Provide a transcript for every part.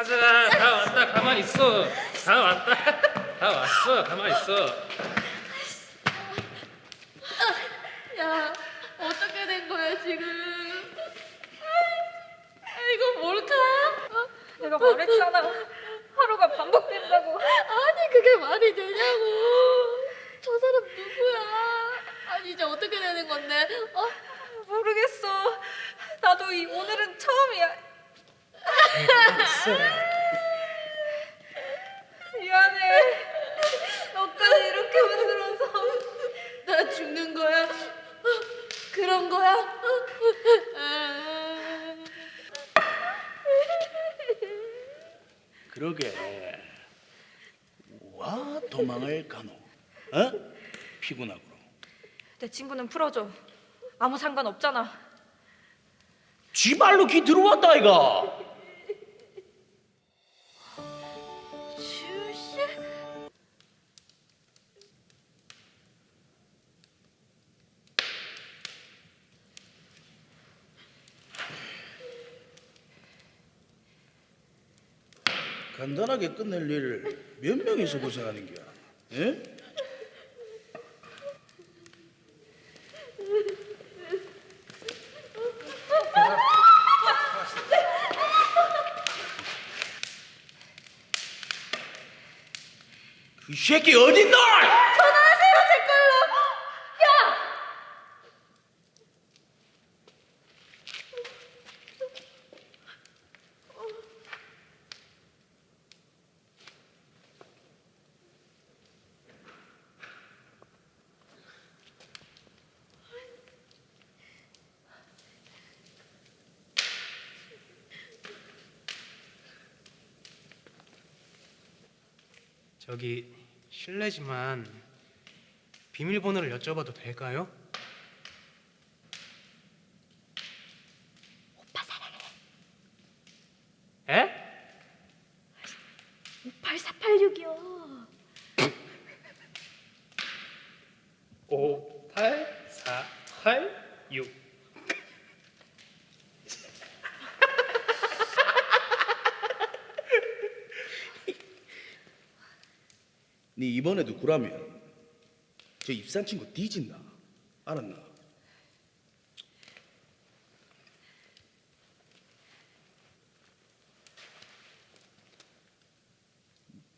가자. 다 왔다. 가만히 있어. 다 왔다. 다 왔어. 가만히 있어. 야, 어떻게 된 거야 지금? 아, 이거 뭘까? 어? 내가 말했잖아. 하루가 반복된다고. 아니 그게 말이 되냐고? 저 사람 누구야? 아니 이제 어떻게 되는 건데? 어? 모르겠어. 나도 이 오늘은 처음이야. 미안해. 너까지 이렇게 만들어서. 나 죽는 거야? 어, 그런 거야? 아. 그러게 와 도망을 가노 어? 피곤하고 내 친구는 풀어줘. 아무 상관 없잖아. 쥐 말로 귀 들어왔다 이가 간단하게 끝낼 일을 몇 명이서 고생하는 거야 예? 그 새끼 어딨노? 전화하세요 제 걸로. 야! 저기 실례지만 비밀번호를 여쭤봐도 될까요? 오빠 사랑해. 에? 8486이요. 5 8 4 8 6 네 이번에도 구라면 저 입산 친구 뒤진다 알았나?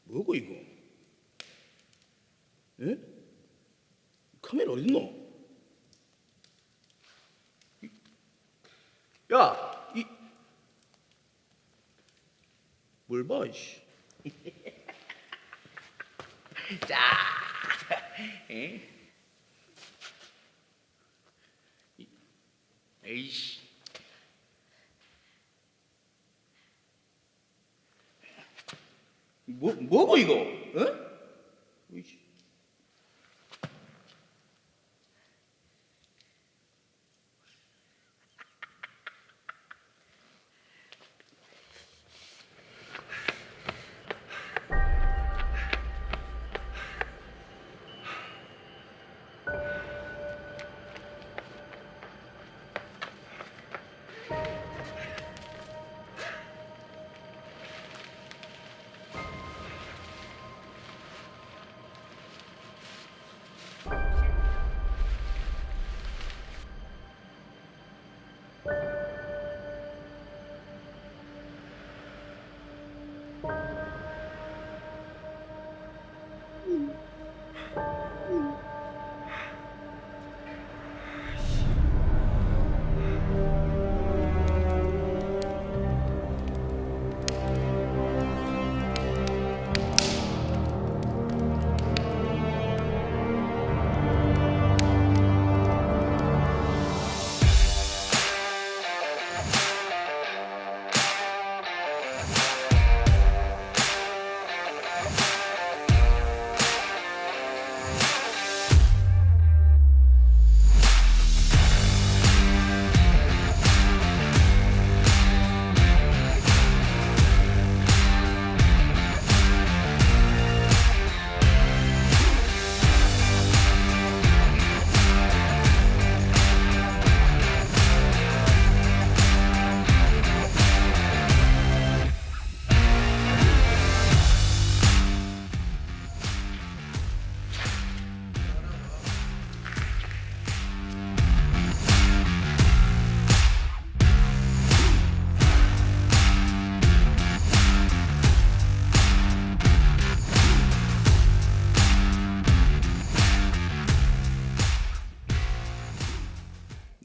뭐고 이거? 에? 카메라 어딨노? 이- 야, 이... 뭘 봐, 이씨. 자, 에이씨. 뭐 뭐고 이거? 어?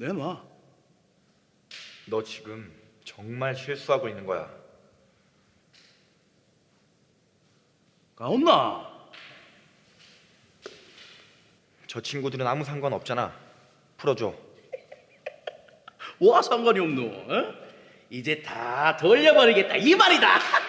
내놔. 너 지금 정말 실수하고 있는 거야. 가온나. 저 친구들은 아무 상관 없잖아. 풀어줘. 와 상관이 없노. 어? 이제 다 돌려버리겠다 이 말이다.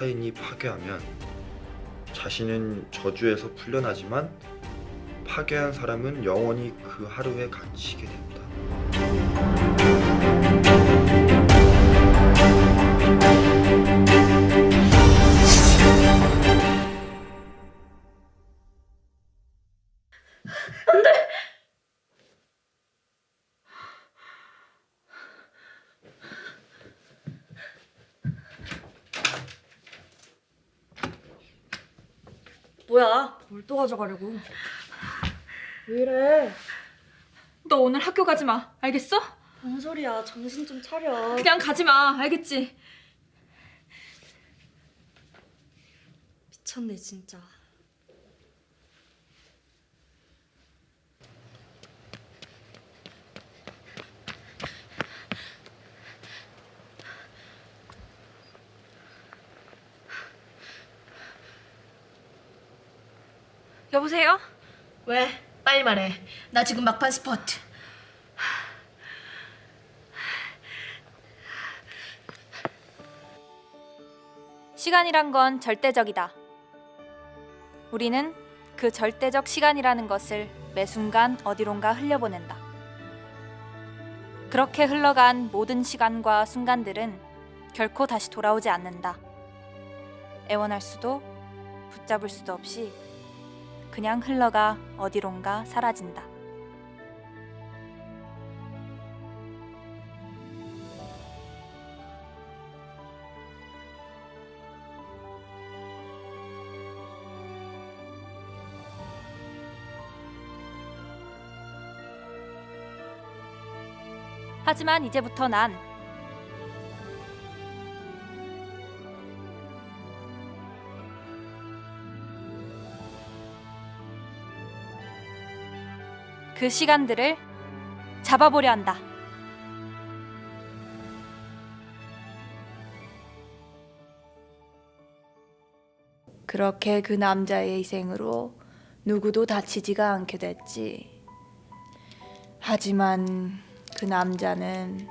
타인이 파괴하면 자신은 저주에서 풀려나지만 파괴한 사람은 영원히 그 하루에 갇히게 된다. 뭐야? 뭘 또 가져가려고? 왜 이래? 너 오늘 학교 가지 마. 알겠어? 뭔 소리야? 정신 좀 차려. 그냥 가지 마. 알겠지? 미쳤네 진짜. 여보세요? 왜? 빨리 말해. 나 지금 막판 스퍼트. 시간이란 건 절대적이다. 우리는 그 절대적 시간이라는 것을 매 순간 어디론가 흘려보낸다. 그렇게 흘러간 모든 시간과 순간들은 결코 다시 돌아오지 않는다. 애원할 수도 붙잡을 수도 없이 그냥 흘러가 어디론가 사라진다. 하지만 이제부터 난 그 시간들을 잡아보려 한다. 그렇게 그 남자의 희생으로 누구도 다치지가 않게 됐지. 하지만 그 남자는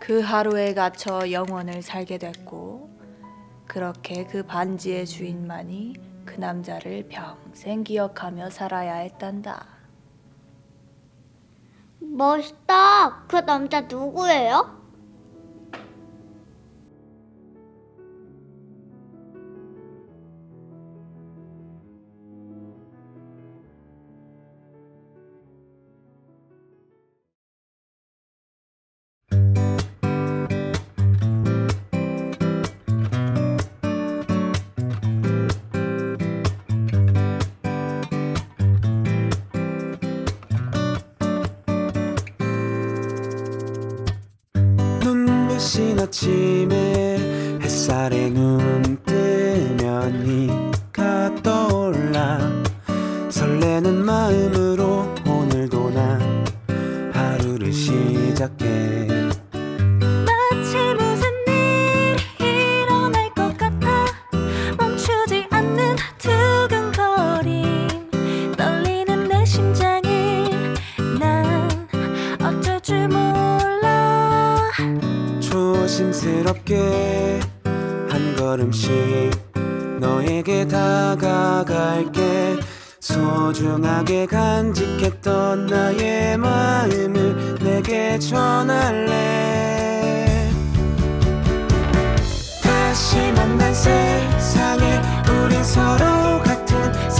그 하루에 갇혀 영원을 살게 됐고, 그렇게 그 반지의 주인만이 그 남자를 평생 기억하며 살아야 했단다. 멋있다. 그 남자 누구예요? 아침에 햇살에 눈 뜨면 네가 떠올라 설레는 마음으 자연스럽게 한 걸음씩 너에게 다가갈게. 소중하게 간직했던 나의 마음을 내게 전할래. 다시 만난 세상에 우린 서로 같은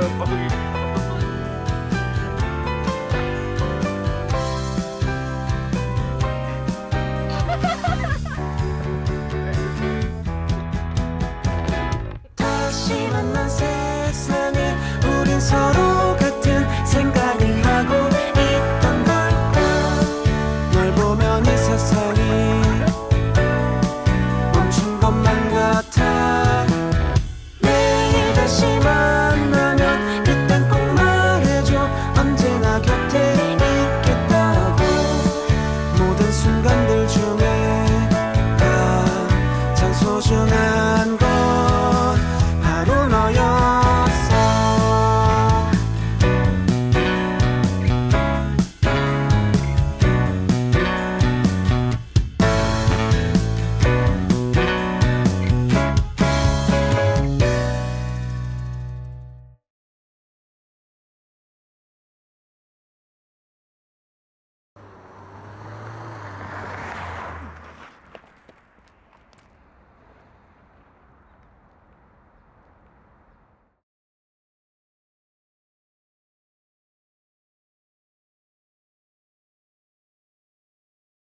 Hello.